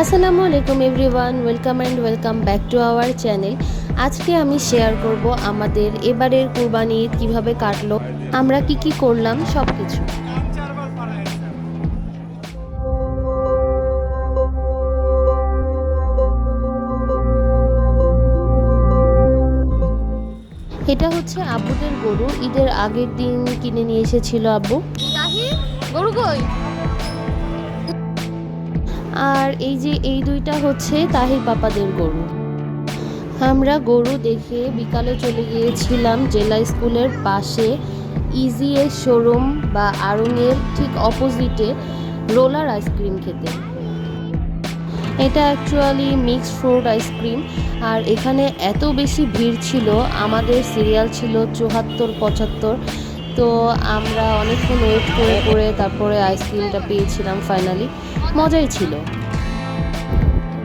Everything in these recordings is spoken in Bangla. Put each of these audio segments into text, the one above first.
আসসালামু আলাইকুম everyone, welcome and welcome back to our channel. আজকে আমি শেয়ার করব আমাদের এবারের কুরবানি ঈদ কীভাবে কাটলো, আমরা কি কি করলাম সব কিছু এটা হচ্ছে আব্বুদের গরু, ঈদের আগের দিন কিনে নিয়ে এসেছিল আব্বু। গরু কই? আর এই যে এই দুইটা হচ্ছে তাহির পাপাদের গরু। আমরা গরু দেখে বিকালে চলে গিয়েছিলাম জেলা স্কুলের পাশে ইজি এর শোরুম বা আড়ংয়ের ঠিক অপোজিটে রোলার আইসক্রিম খেতে। এটা actually mixed fruit ice cream. আর এখানে এত বেশি ভিড় ছিল, আমাদের সিরিয়াল ছিল চুহাত্তর পঁচাত্তর। তো আমরা অনেকক্ষণ ওয়েট করে করে তারপরে আইসক্রিমটা পেয়েছিলাম ফাইনালি মজাই ছিল।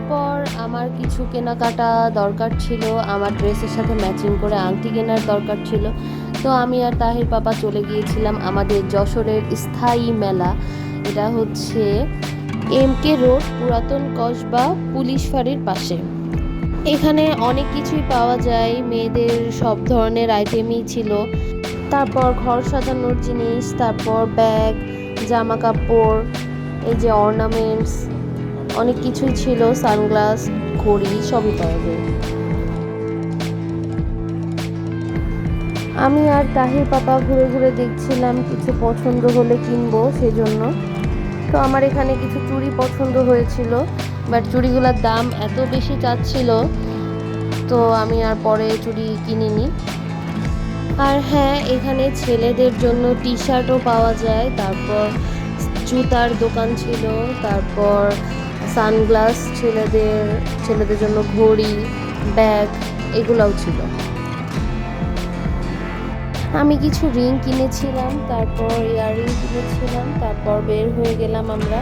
পর আমার কিছু কেনাকাটা দরকার ছিল। আমার ড্রেসের সাথে ম্যাচিং করে আংটি কেনার দরকার ছিল। তো আমি আর তাহির পাপা চলে গিয়েছিলাম আমাদের যশোরের স্থায়ী মেলা। এটা হচ্ছে এম কে রোড পুরাতন কসবা, পুলিশ ফাঁড়ির পাশে। এখানে অনেক কিছুই পাওয়া যায়। মেয়েদের সব ধরনের আইটেমই ছিল। তারপর ঘর সাজানোর জিনিস, তারপর ব্যাগ জামা কাপড় এই যে অর্নামেন্টস অনেক কিছুই ছিল, সানগ্লাস, ঘড়ি, সবই পাওয়া যায়। আমি আর তাহির পাপা ঘুরে ঘুরে দেখছিলাম কিছু পছন্দ হলে কিনবো সেজন্য। তো আমার এখানে কিছু চুড়ি পছন্দ হয়েছিল বাট চুড়িগুলোর দাম এত বেশি চাচ্ছিল, তো আমি আর পরে চুড়ি কিনিনি। আর হ্যাঁ এখানে ছেলেদের জন্য টি শার্টও পাওয়া যায়। তারপর জুতার দোকান ছিল, তারপর সানগ্লাস ছেলেদের ছেলেদের জন্য ঘড়ি ব্যাগ এগুলোও ছিল। আমি কিছু রিং কিনেছিলাম, তারপর ইয়াররিং কিনেছিলাম, তারপর বের হয়ে গেলাম আমরা।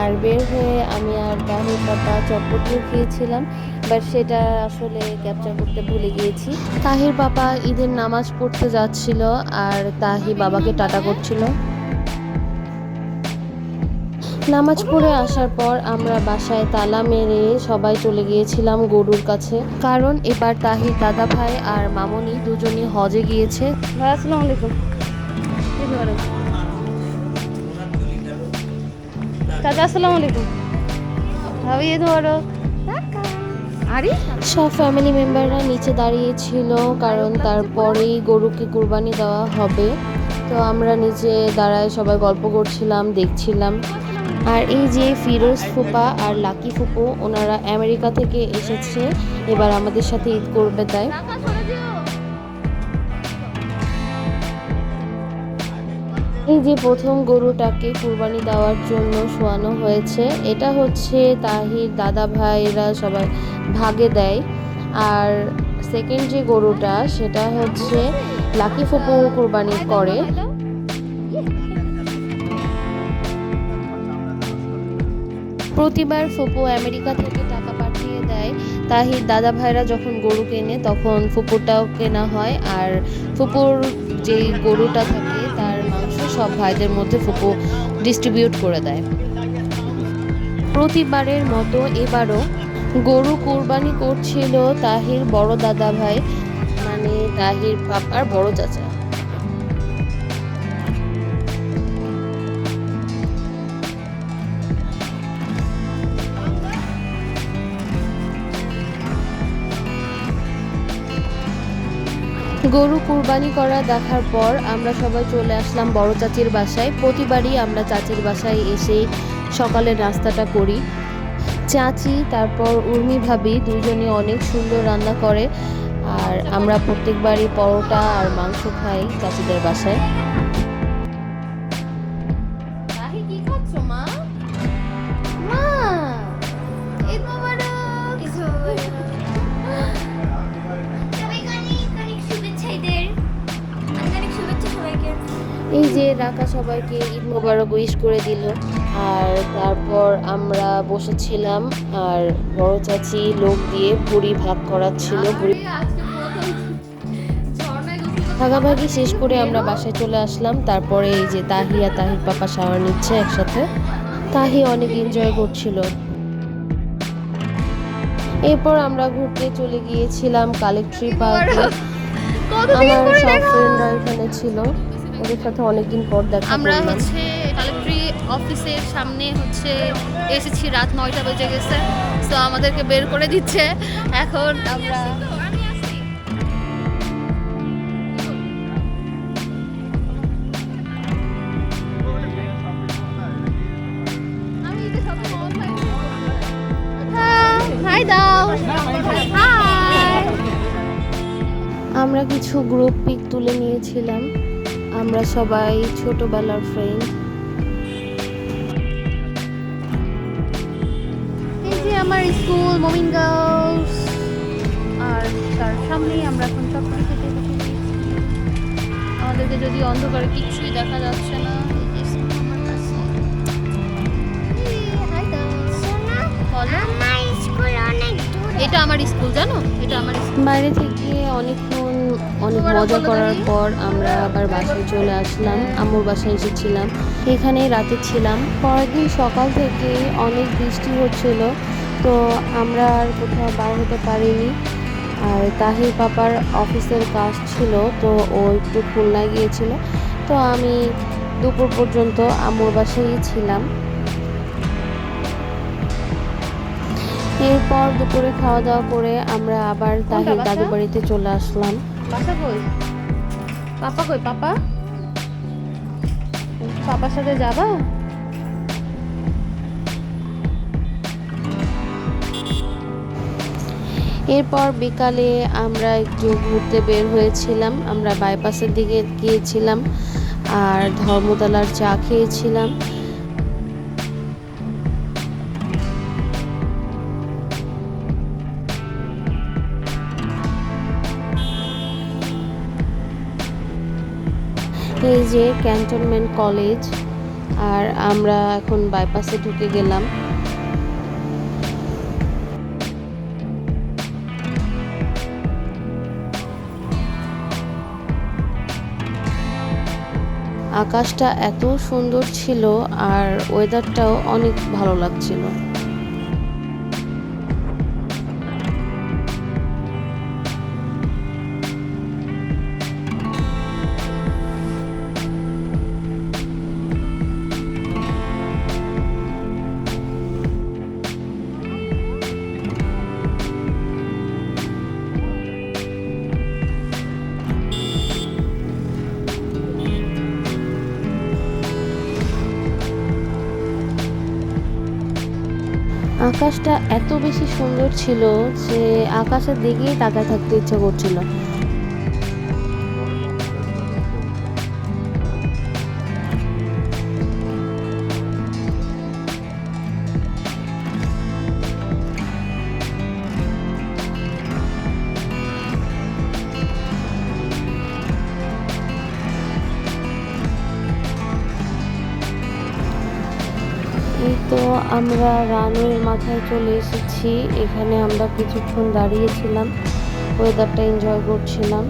আর বের হয়ে আমি আর তাহির পাতা চটপটিও খেয়েছিলাম বাট সেটা আসলে ক্যাপচার করতে ভুলে গিয়েছি। তাহির বাবা ঈদের নামাজ পড়তে যাচ্ছিল আর তাহি বাবাকে টাটা করছিল। নামাজ পড়ে আসার পর আমরা বাসায় তালা মেরে সবাই চলে গিয়েছিলাম গরুর কাছে। কারণ এবার তাহির দাদা ভাই আর মামনি দুজনই হজে গিয়েছে। ভাই আসসালামু আলাইকুম। চাচা আসসালামু আলাইকুম। ভাবি ঈদ মোবারক আরে সব ফ্যামিলি মেম্বাররা নিচে দাঁড়িয়েছিল কারণ তারপরেই গরুকে কুরবানি দেওয়া হবে। তো আমরা নিচে দাঁড়ায় সবাই গল্প করছিলাম দেখছিলাম। আর এই যে ফিরোজ ফুপা আর লাকি ফুপু, ওনারা আমেরিকা থেকে এসেছে। এবার আমাদের সাথে ঈদ করবে তাই। এই যে প্রথম গরুটাকে কুরবানি দেওয়ার জন্য শোয়ানো হয়েছে, এটা হচ্ছে তাহির দাদা ভাইরা সবাই ভাগে দেয়। আর সেকেন্ড যে গরুটা, সেটা হচ্ছে লাকি ফুপু কুরবানি করে। প্রতিবার ফুপু আমেরিকা থেকে টাকা পাঠিয়ে দেয়। তাহির দাদা ভাইরা যখন গরু কেনে, তখন ফুপুরটাও কেনা হয়। আর ফুপুর যে গরুটা থাকে, তার মাংস সব ভাইদের মধ্যে ফুপু ডিস্ট্রিবিউট করে দেয়। প্রতিবারের মতো এবারও গরু কোরবানি করছিল তাহির বড় দাদা ভাই মানে তাহির পাপার বড় চাচা। গরু কুরবানি করা দেখার পর আমরা সবাই চলে আসলাম বড় চাচির বাসায়। প্রতিবারই আমরা চাচির বাসায় এসে সকালের নাস্তাটা করি। চাচি, তারপর উর্মি ভাবি দুজনে অনেক সুন্দর রান্না করে। আর আমরা প্রত্যেকবারই পরোটা আর মাংস খাই চাচিদের বাসায়। রাকা সবাইকে ঈদ মোবারক উইশ করে দিল। আর তারপর আমরা বসেছিলাম আর বড় চাচি লোক দিয়ে পুরি ভাগ করাচ্ছিল। পুরি ভাগাভাগি শেষ করে আমরা বাসায় চলে আসলাম। তারপরে এই যে তাহি আর তাহির পাপা শাওয়ার নিচ্ছে একসাথে। তাহি অনেক এনজয় করছিল। এরপর আমরা ঘুরতে চলে গিয়েছিলাম কালেক্ট্রি পার্কে। আমার সব ফ্রেন্ডরা এখানে ছিল। ওদের সাথে অনেকদিন পর দেখা আমরা হচ্ছে কালেক্টরি অফিসের সামনে হচ্ছে এসেছি রাত নয়টা বেজে গেছে তো আমাদেরকে বের করে দিচ্ছে। এখন আমরা আমরা কিছু গ্রুপ পিক তুলে নিয়েছিলাম। আমরা সবাই ছোটবেলার ফ্রেন্ড এই যে আমার স্কুল মমিন গার্লস আর তার সামনেই আমরা এখন চক্করে খেতে আমাদেরকে যদি অন্ধকারে কিচ্ছুই দেখা যাচ্ছে না এই যে স্কুল আমার কাছে। এই, hi guys. বলো। আমার স্কুল অনেক দূরে। এটা আমার স্কুল জানো? এটা আমার বাইরে থেকে অনেকক্ষণ অনেক মজা করার পর আমরা আবার বাসায় চলে আসলাম। আম্মুর বাসায় এসেছিলাম। এখানে রাতে ছিলাম। পরের দিন সকাল থেকে অনেক বৃষ্টি হচ্ছিল তো আমরা আর কোথাও বার হতে পারিনি। আর তাহির পাপার অফিসের কাজ ছিল তো ও একটু খুলনায় গিয়েছিল। তো আমি দুপুর পর্যন্ত আম্মুর বাসায়ই ছিলাম। এরপর দুপুরে খাওয়া দাওয়া করে আমরা আবার তাহির দাদু বাড়িতে চলে আসলাম। বাসা কই? পাপা কই পাপা? পাপার সাথে যাবা? এরপর বিকালে আমরা একটু ঘুরতে বের হয়েছিলাম আমরা বাইপাসের দিকে গিয়েছিলাম আর ধর্মতলার চা খেয়েছিলাম। এই যে ক্যান্টনমেন্ট কলেজ, আর আমরা এখন বাইপাসে ঢুকে গেলাম। আকাশটা এত সুন্দর ছিল, আর ওয়েদারটাও অনেক ভালো লাগছিল। আকাশটা এত বেশি সুন্দর ছিল যে আকাশের দিকেই তাকায় থাকতে ইচ্ছা করছিল। তো আমরা রানের মাথায় চলে এসেছি। এখানে আমরা কিছুক্ষণ দাঁড়িয়েছিলাম। ওয়েদারটা এনজয় করছিলাম।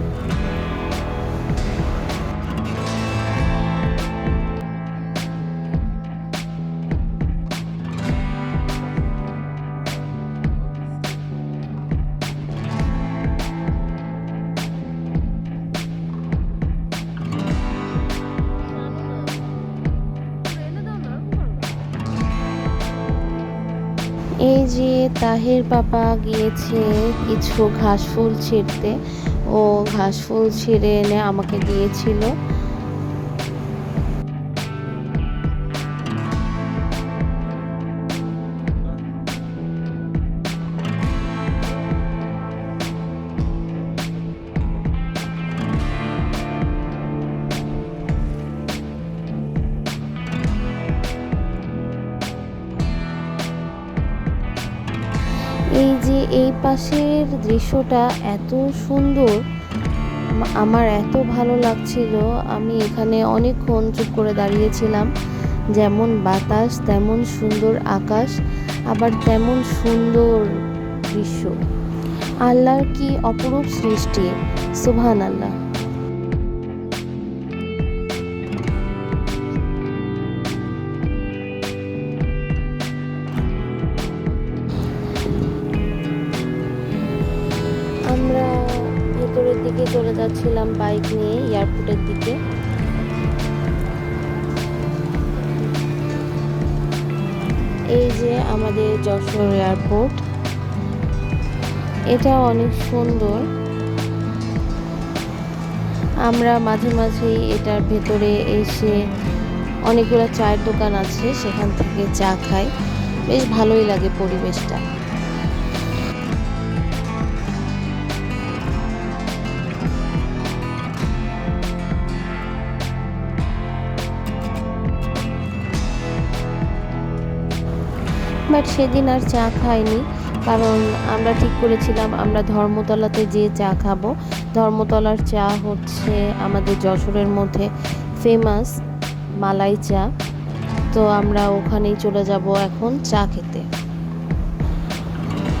যে তাহের পাপা গিয়েছে কিছু ঘাস ফুল ছিঁড়তে, ও ঘাস ফুল ছিঁড়ে এনে আমাকে দিয়েছিল। যে এই পাশের দৃশ্যটা এত সুন্দর, আমার এত ভালো লাগছিল। আমি এখানে অনেকক্ষণ চুপ করে দাঁড়িয়েছিলাম। যেমন বাতাস, তেমন সুন্দর আকাশ, আবার তেমন সুন্দর দৃশ্য। আল্লাহর কি অপরূপ সৃষ্টি? সুভান আল্লাহ বাইক নিয়ে এয়ারপোর্টের দিকে। এই যে আমাদের যশোর এয়ারপোর্ট। এটা অনেক সুন্দর। আমরা মাঝে মাঝেই এটার ভেতরে এসে অনেকগুলো চায়ের দোকান আছে, সেখান থেকে চা খাই। বেশ ভালোই লাগে পরিবেশটা। বাট সেদিন আর চা খাইনি। কারণ আমরা ঠিক করেছিলাম আমরা ধর্মতলাতে যেয়ে চা খাব। ধর্মতলার চা হচ্ছে আমাদের যশোরের মধ্যে ফেমাস মালাই চা। তো আমরা ওখানেই চলে যাব এখন চা খেতে।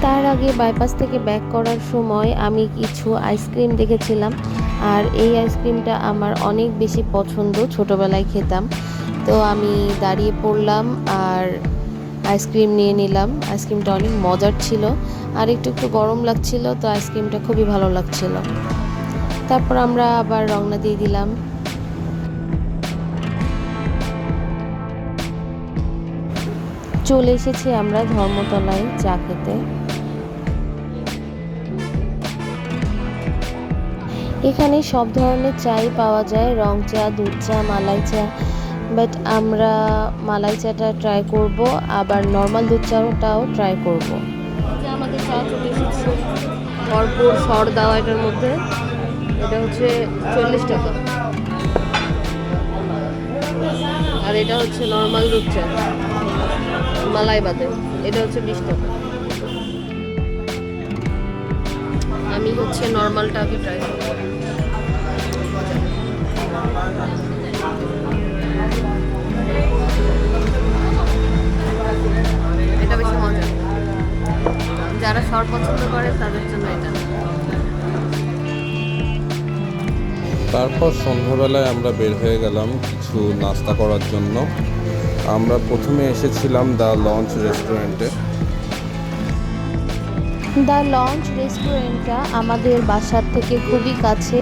তার আগে বাইপাস থেকে ব্যাক করার সময় আমি কিছু আইসক্রিম দেখেছিলাম। আর এই আইসক্রিমটা আমার অনেক বেশি পছন্দ, ছোটোবেলায় খেতাম। তো আমি দাঁড়িয়ে পড়লাম আর আইসক্রিম নিয়ে নিলাম। আইসক্রিমটা অনেক মজার ছিল। আর একটু একটু গরম লাগছিল, তো আইসক্রিমটা খুবই ভালো লাগছিল। তারপর আমরা আবার রওনা দিয়ে দিলাম। চলে এসেছি আমরা ধর্মতলায় চা খেতে। এখানে সব ধরনের চাই পাওয়া যায়। রং চা, দুধ চা, মালাই চা বাট আমরা মালাই চাটা ট্রাই করব, আবার নর্মাল দুধ চাটাও ট্রাই করব। আমাদের চা চলে এসেছে। ভরপুর সর দেওয়া এটার মধ্যে। এটা হচ্ছে চল্লিশ টাকা। আর এটা হচ্ছে নর্মাল দুধ চা। মালাই বাদে। এটা হচ্ছে বিশ টাকা। আমি হচ্ছে নর্মালটা আগে ট্রাই করব। এটা বেশি মজা। যারা সর পছন্দ করে তাদের জন্য এটা। তারপর সন্ধ্যাবেলায় আমরা বের হয়ে গেলাম কিছু নাস্তা করার জন্য। আমরা প্রথমে এসেছিলাম দ্য লঞ্চ রেস্টুরেন্টে। দ্য লঞ্চ রেস্টুরেন্টটা আমাদের বাসার থেকে খুবই কাছে।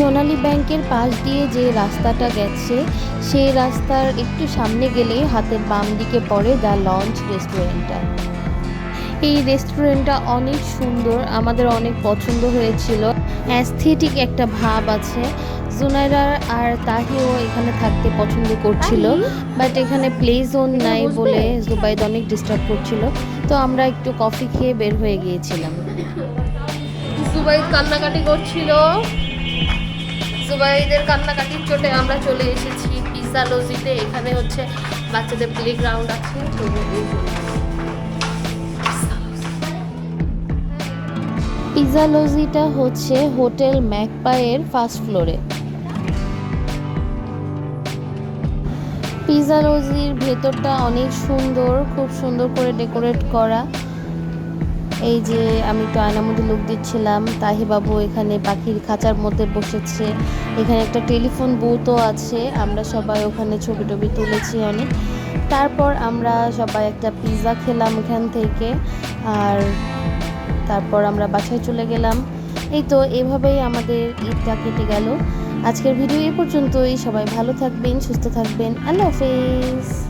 সোনালী ব্যাংকের পাশ দিয়ে যে রাস্তাটা গেছে সেই রাস্তার একটু সামনে গেলে হাতের বাম দিকে পড়ে দ্য লঞ্চ রেস্টুরেন্টটা। এই রেস্টুরেন্টটা অনেক সুন্দর আমাদের অনেক পছন্দ হয়েছিল। অ্যাস্থেটিক একটা ভাব আছে। জুনাইরা আর তাহিও এখানে থাকতে পছন্দ করছিল বাট এখানে প্লে জোন নাই বলে জুবাইদ অনেক ডিস্টার্ব করছিল। তো আমরা একটু কফি খেয়ে বের হয়ে গিয়েছিলাম। জুবাইদ কান্নাকাটি করছিল। জুবাইদের কান্নাকাটির চোটে আমরা চলে এসেছি পিজা লজিতে এখানে হচ্ছে বাচ্চাদের প্লে গ্রাউন্ড আছে। জন্য। হচ্ছে হোটেল ম্যাকপায়ের ফার্স্ট ফ্লোরে পিজা লজির ভেতরটা অনেক সুন্দর, খুব সুন্দর করে ডেকোরেট করা। এই যে আমি একটু আয়নার মধ্যে লুক দিচ্ছিলাম তাহিবাবু এখানে পাখির খাঁচার মধ্যে বসেছে। এখানে একটা টেলিফোন বুথও আছে, আমরা সবাই ওখানে ছবি টবি তুলেছি অনেক। তারপর আমরা সবাই একটা পিৎজা খেলাম এখান থেকে, আর তারপর আমরা বাসায় চলে গেলাম। এই তো এভাবেই আমাদের ঈদটা কেটে গেল। আজকের ভিডিও এ পর্যন্তই, সবাই ভালো থাকবেন, সুস্থ থাকবেন, আল্লাহ হাফেজ।